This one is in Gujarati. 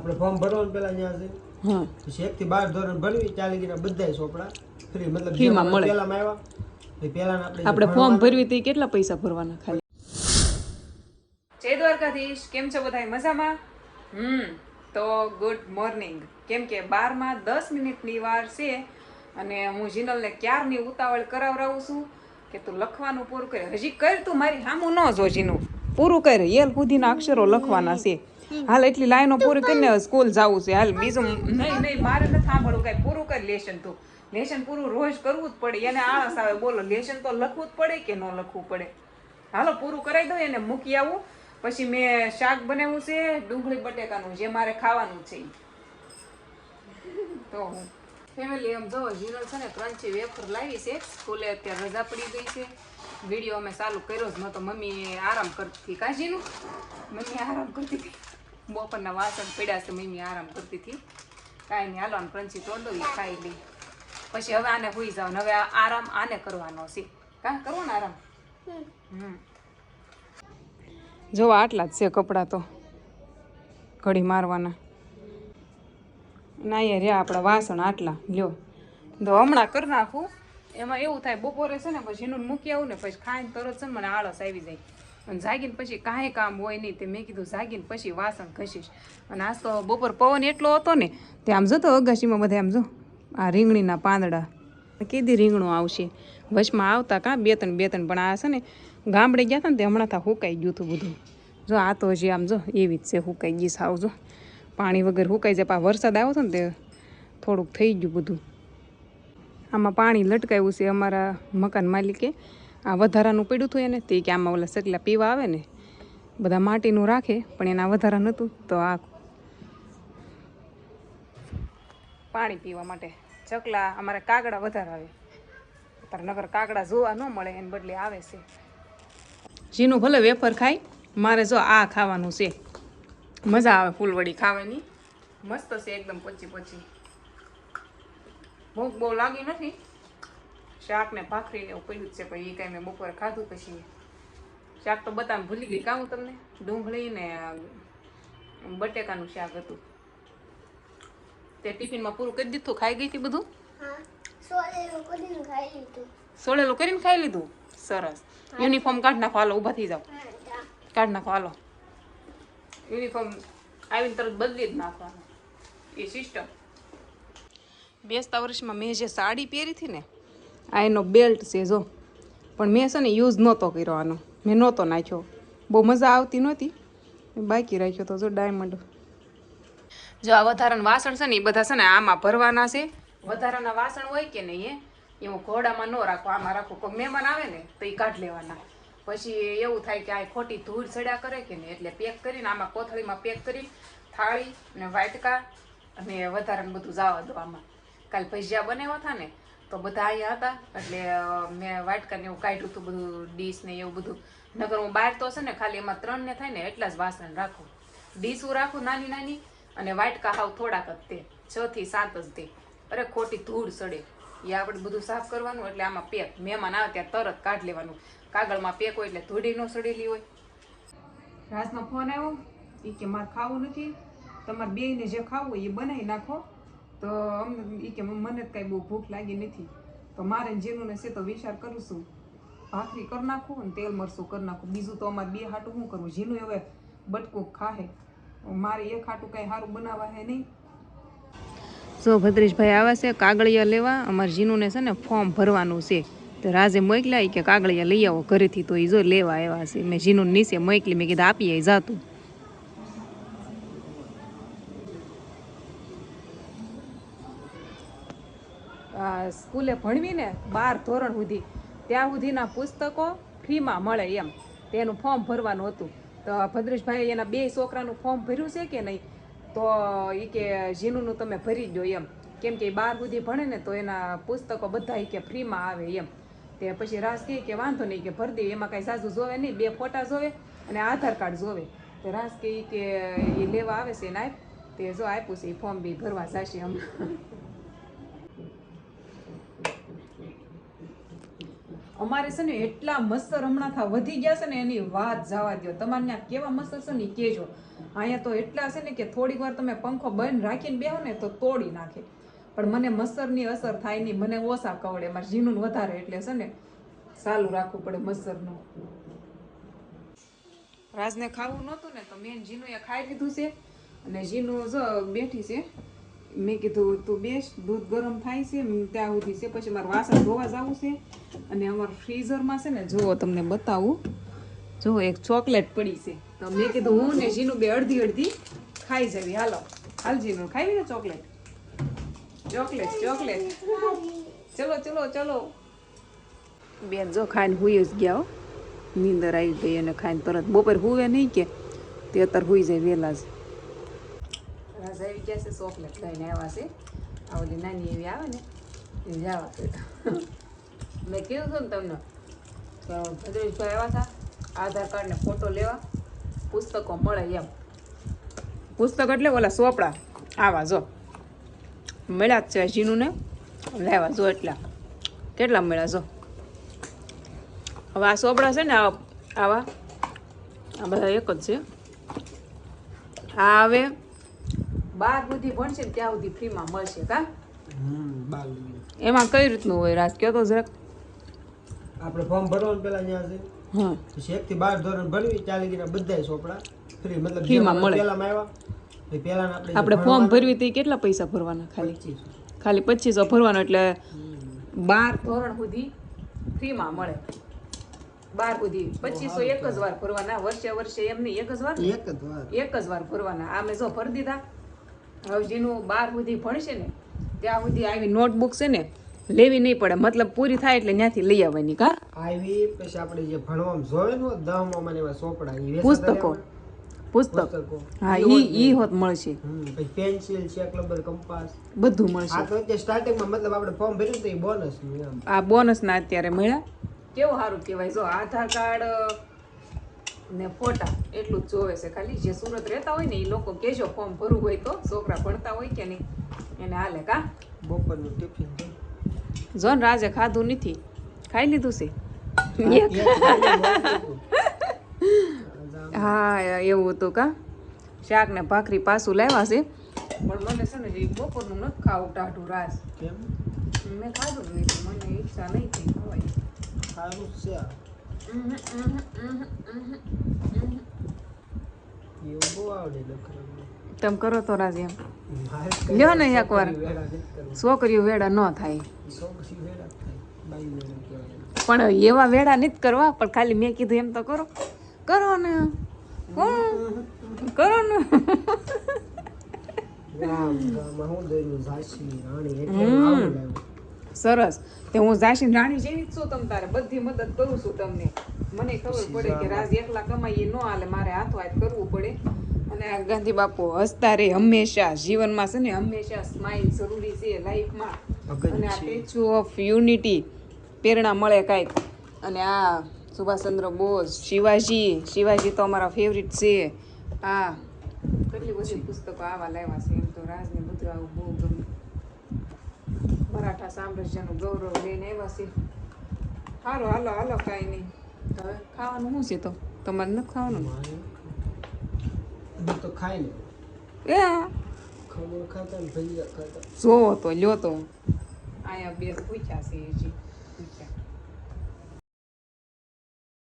આપણે ફોર્મ ભરવાનું પેલા અહીંયા છે. હા. પછી એક થી બાર ધોરણ ભરવી ચાલી ગયા બધા ચોપડા ફ્રી મતલબ Free માં મળે. પેલામાં આવ્યા એ આપણે ફોર્મ ભરવી તે કેટલા પૈસા ભરવાના ખાલી? જય દ્વારકાધીશ કેમ છો બધા મજામાં? હમ તો ગુડ મોર્નિંગ કેમ કે બારમાં દસ મિનિટની વાર છે અને હું જીનલને ક્યારની ઉતાવળ કરાવરાવું છું કે તું લખવાનું પૂરું કરે. હજી કર તું મારી સામું ન જોજીનું પૂરું કરે. એલ સુધીના અક્ષરો લખવાના છે. હાલ એટલી લાઈનો પૂરી કરીને સ્કૂલ જવું છે. હાલ બીજું નહીં નહીં મારે નથી સાંભળવું કાંઈ પૂરું કરી લેશન તું. લેશન પૂરું રોજ કરવું જ પડે. એને આળસ આવે બોલો લેશન તો લખવું જ પડે કે ન લખવું પડે? હાલો પૂરું કરાવી દો એને મૂકી આવું. પછી મેં શાક બનાવ્યું છે ડુંગળી બટેકાનું જે મારે ખાવાનું છે. તો હું. ફેમિલી આમ જો જીરલ છે ને ક્રંચી વેફર લાવી છે. સ્કૂલે અત્યારે રજા પડી ગઈ છે. વીડિયો અમે ચાલુ કર્યો જ નહોતો. મમ્મી આરામ કરતી કાજીનું? મમ્મી આરામ કરતી હતી. બપોરના વાસણ પડ્યા છે મમ્મી આરામ કરતી હતી. કાંઈ નહીં હાલો ક્રંચી તોડો એ ખાઈ લઈ પછી હવે આને હોઈ જાવ હવે આ આરામ આને કરવાનો છે. કા કરવો ને આરામ? હમ. જો આટલા જ છે કપડાં તો. ઘડી મારવાના. ના યાર રહ્યા આપણા વાસણ આટલા. લ્યો. તો હમણાં કરી નાખું. એમાં એવું થાય બપોરે છે ને પછી એનું મૂકી આવું ને પછી ખાઈને તરત છે ને મને આળસ આવી જાય. અને જાગીને પછી કાંઈ કામ હોય નહીં તે મેં કીધું જાગીને પછી વાસણ ઘસીશ. અને આજ તો બપોર પવન એટલો હતો ને તે આમ જતો અગાશીમાં બધા આમ જો, આ રીંગણીના પાંદડા. કીધી રીંગણું આવશે. વચમાં આવતા કાં બે ત્રણ બે ત્રણ પણ આ છે ને, ગામડે ગયા હતા ને તે હમણાં થા હુકાઈ ગયું હતું બધું. જો આ તો હજી આમ જો એવી જ છે, હુકાઈ ગઈ સાવ જો. પાણી વગર હુકાઈ જાય પા વરસાદ આવ્યો હતો ને તે થોડુંક થઈ ગયું બધું. આમાં પાણી લટકાયું છે અમારા મકાન માલિકે. આ વધારાનું પડ્યું હતું એને, તે કે આમાં ઓલા સગલા પીવા આવે ને, બધા માટીનું રાખે, પણ એના વધારા નહોતું, તો આ પાણી પીવા માટે ચકલા, અમારે કાગડા વધારે આવે. તાર નગર કાગડા જોવા ન મળે, એને બદલે આવે છે. જીનું ભલે વેફર ખાય, મારે જો આ ખાવાનું છે. મજા આવે ફૂલવડી ખાવાની. મસ્ત છે એકદમ પચી પચી ભૂખ બહુ લાગી નથી. શાક ને ભાખરી ને એવું પડ્યું જ છે પણ એ કાંઈ મેં બપોરે ખાધું પછી શાક તો બતાવ ભૂલી ગઈ. કાં હું તમને? ડુંગળી ને બટેકાનું શાક હતું. તે ટિફિનમાં પૂરું કરી દીધું? ખાઈ ગઈ હતી બધું? સોળેલું કરીને ખાઈ લીધું. સરસ. યુનિફોર્મ કાઢ નાખો હાલો ઊભા થઈ જાઓ. કાઢ નાખો હાલો. યુનિફોર્મ આવીને તરત બદલી જ નાખવાનો. એ સિસ્ટમ બેસતા વર્ષમાં મેં જે સાડી પહેરી હતી ને આ એનો બેલ્ટ છે, જો. પણ મેં છે ને યુઝ નહોતો કર્યો આનો. મેં નહોતો નાખ્યો. બહુ મજા આવતી નહોતી. બાકી રાખ્યો તો જો ડાયમંડ જો આ વધારાના વાસણ છે ને એ બધા છે ને આમાં ભરવાના છે. વધારાના વાસણ હોય કે નહીં એ હું ઘોડામાં ન રાખો, આમાં રાખો. કોઈ મહેમાન આવે ને તો એ કાઢ લેવાના. પછી એવું થાય કે આ ખોટી ધૂળ ચડ્યા કરે કે નહીં એટલે પેક કરીને આમાં કોથળીમાં પેક કરી, થાળી ને વાટકા અને વધારાનું બધું જવા દો આમાં. કાલ ભજીયા બનાવ્યા હતા ને તો બધા અહીંયા હતા. એટલે મેં વાટકાને એવું કાઢ્યું હતું બધું, ડીશ ને એવું બધું. નગર હું બહાર તો છે ને, ખાલી એમાં ત્રણ ને થાય ને, એટલા જ વાસણ રાખું. ડીશું રાખું નાની નાની, અને વાટકા હાવ થોડાક જ તે, છ થી સાત જ તે. અરે, ખોટી ધૂળ સડે. એ આપણે બધું સાફ કરવાનું એટલે આમાં પેક, મહેમાન આવે ત્યાં તરત કાઢ લેવાનું. કાગળમાં પેક હોય એટલે ધૂળી ન સડેલી હોય. રાજનો ફોન આવ્યો એ કે મારે ખાવું નથી. તમારે બેને જે ખાવું હોય એ બનાવી નાખો. તો અમને એ કે મને જ કાંઈ બહુ ભૂખ લાગી નથી. તો મારે જેનું ને છે તો વિચાર કરું છું. ભાખરી કરી નાખું અને તેલ મરસું કરી નાખું. બીજું તો અમારે બે હાટું શું કરવું જીનું હવે બટકું ખાહે. મારે એક હાટું કાંઈ સારું બનાવવા હે નહીં. સો ભદ્રેશભાઈ આવે છે, કાગળિયા લેવા. અમારે જીનુને છે ને ફોર્મ ભરવાનું છે. તો રાજે મોકલ્યા કે કાગળિયા લઈ આવો ઘરેથી તો એ જો લેવા આવ્યા છે. મેં જીનું નીચે મોકલી, મેં કીધું આપી આઈ જાતું આ સ્કૂલે ભણવીને બાર ધોરણ સુધી. ત્યાં સુધીના પુસ્તકો ફ્રીમાં મળે એમ. તેનું ફોર્મ ભરવાનું હતું. તો ભદ્રેશભાઈ એના બે છોકરાનું ફોર્મ ભર્યું છે કે નહીં? તો એ કે જીનુનું તમે ભરી દો એમ. કેમ કે બાર સુધી ભણે ને તો એના પુસ્તકો બધા કે ફ્રીમાં આવે એમ. તે પછી રાસ કહે કે વાંધો નહીં કે ભરી દે. એમાં કાંઈ સાજુ જોવે નહીં, બે ફોટા જોવે અને આધાર કાર્ડ જોવે. તો રાસ કહે કે એ લેવા આવે છે ને આપ? તે જો આપ્યું છે એ ફોર્મ બી ભરવા જશે હમણાં અમારે છે ને એટલા મસ્તર હમણાં થા વધી ગયા છે ને એની વાત જવા દો તમારે ત્યાં કેવા મસ્તર છે ને ઈ કહેજો. અહીંયા તો એટલા છે ને કે થોડીક વાર તમે પંખો બંધ રાખીને બેહો ને તો તોડી નાખે. પણ મને મસ્તરની અસર થાય નહીં, મને ઓછા કવડે મારે ઝીણું વધારે એટલે છે ને સારું રાખવું પડે મસ્તરનું રાજને ખાવું નહોતું ને તો મેં જીનું એ ખાઈ લીધું છે. અને જીનું જો બેઠી છે. મેં કીધું, તું બેસ, દૂધ ગરમ થાય છે ત્યાં સુધી છે. પછી મારે વાસણ ધોવા જવું છે અને અમારા ફ્રીઝરમાં છે ને જુઓ તમને બતાવું જુઓ એક ચોકલેટ પડી છે. તો મેં કીધું, હું ને જીનું બે અડધી અડધી ખાઈ જવી. હાલો, હાલ જીનું ખાવી ને ચોકલેટ. Chocolate chocolate. ચલો ચલો ચલો. બેન, જો ખાઈને હુઈ જ ગયા નીંદર આવી ગઈ અને ખાઈને તરત બપોર હુવે નહીં કે, તે અત્યારે હુઈ જાય વહેલા જ. રાજા આવી ગયા છે ચોકલેટ લઈને આવ્યા છે. આ ઓલી નાની એવી આવે ને એ જવા મેં કીધું હતું ને તમને, તો ભદ્રેશભાઈ આવ્યા હતા, આધાર કાર્ડને ફોટો લેવા. પુસ્તકો મળે એમ. પુસ્તક એટલે ઓલા સોપડા. આવા જો. મળ્યા જ છે જીનું ને લેવા જો એટલા. કેટલા મળ્યા જો? હવે આ સોપડા છે ને, આ- આવા. આ બધા એક જ છે. આ હવે બાર સુધી ભણશે ને ત્યાં સુધી ફ્રીમાં મળશે કા? એમાં કઈ રીતનું હોય રાજ? કયો તો જરાક. આપણે ફોર્મ ભરવાનું પેલા ત્યાં છે. હા પછી એક થી બાર ધોરણ ભરવી ચાલી ગયા બધા સોપડા. ફ્રી મતલબ ફ્રીમાં મળે. પેલામાં આવ્યા એ આપણે આપણે ફોર્મ ભરવી તો કેટલા પૈસા ભરવાના ખાલી? ખાલી પચીસો ભરવાનો એટલે બાર ધોરણ સુધી ફ્રીમાં મળે. બાર સુધી પચીસો એક જ વાર ભરવાના વર્ષે વર્ષે એમ નહીં એક જ વાર? એક જ વાર. એક જ વાર ભરવાના. આ મેં જો ભરી દીધા. હવે જેનું બાર સુધી ભણશે ને ત્યાં સુધી આવી નોટબુક છે ને લેવી નહીં પડે. મતલબ પૂરી થાય એટલે ત્યાંથી લઈ આવવાની કા? આવી પછી આપણે જે ભણવામાં ને દહમાં મને એવા સોપડા પુસ્તકો. પુસ્તક. પુસ્તકો. હા ઈ ઈ હોત મળશે. Pencil check rubber compass. બધું આ મળશે તો અત્યારે સ્ટાર્ટિંગમાં મતલબ આપણે ફોર્મ ભર્યું તો એ બોનસ આ બોનસ ના અત્યારે મળ્યા? કેવું સારું કહેવાય? જો આધાર કાર્ડ ને ફોટા એટલું જ જોવે છે. ખાલી જે સુરત રહેતા હોય ને એ લોકો કેજો ફોર્મ ભરવું હોય તો છોકરા ભણતા હોય કે નહીં. એને હાલે કા? બપોરનું ટિફિન જોન રાજે ખાધું નથી. ખાઈ લીધું છે. હા એવું હતું કા? શાક ને ભાખરી પાછું લાવ્યા છે. પણ મને છે ને એ બપોરનું નથી ખાવું ટાઢું રાસ. મેં ખાધું નથી. મને ઈચ્છા નહીં થઈ ખવાય સારું છે તમે કરો તો રાજી એમ. લ્યો ને એકવાર. છોકરીઓ વેડા ન થાય. પણ એવા વેડા નથી કરવા પણ ખાલી મેં કીધું એમ તો કરો. કરો ને. કરો ને. ગામ ગામમાં હું રાણી. એટલે. સરસ. તે હું ઝાંસી રાણી જેવી જ છું તમ તારે. બધી મદદ કરું છું તમને. મને ખબર પડે કે રાજ એકલા કમાઈએ ન હાલે મારે હાથો હાથ કરવું પડે. અને આ ગાંધી બાપુ હસતા રે હંમેશા. જીવનમાં છે ને હંમેશા સ્માઇલ જરૂરી છે લાઈફમાં અને આ સ્ટેચ્યુ ઓફ યુનિટી પ્રેરણા મળે કાંઈક. અને આ સુભાષચંદ્ર બોઝ શિવાજી શિવાજી તો અમારા ફેવરિટ છે. આ કેટલી બધી પુસ્તકો આવા લાવ્યા છે. એમ તો રાજને બધું આવું બહુ મરાઠા સામ્રાજ્યનું ગૌરવ લઈને આવ્યા છે. હાલો હાલો હાલો કાંઈ નહીં. હવે ખાવાનું શું છે તો? તમારે નથી ખાવાનું? તો ખાઈ ને એ? ખબર ખાતા ને ભજીયા ખાતા. જો તો લ્યો તો. અહીંયા બે પૂછ્યા છે હજી.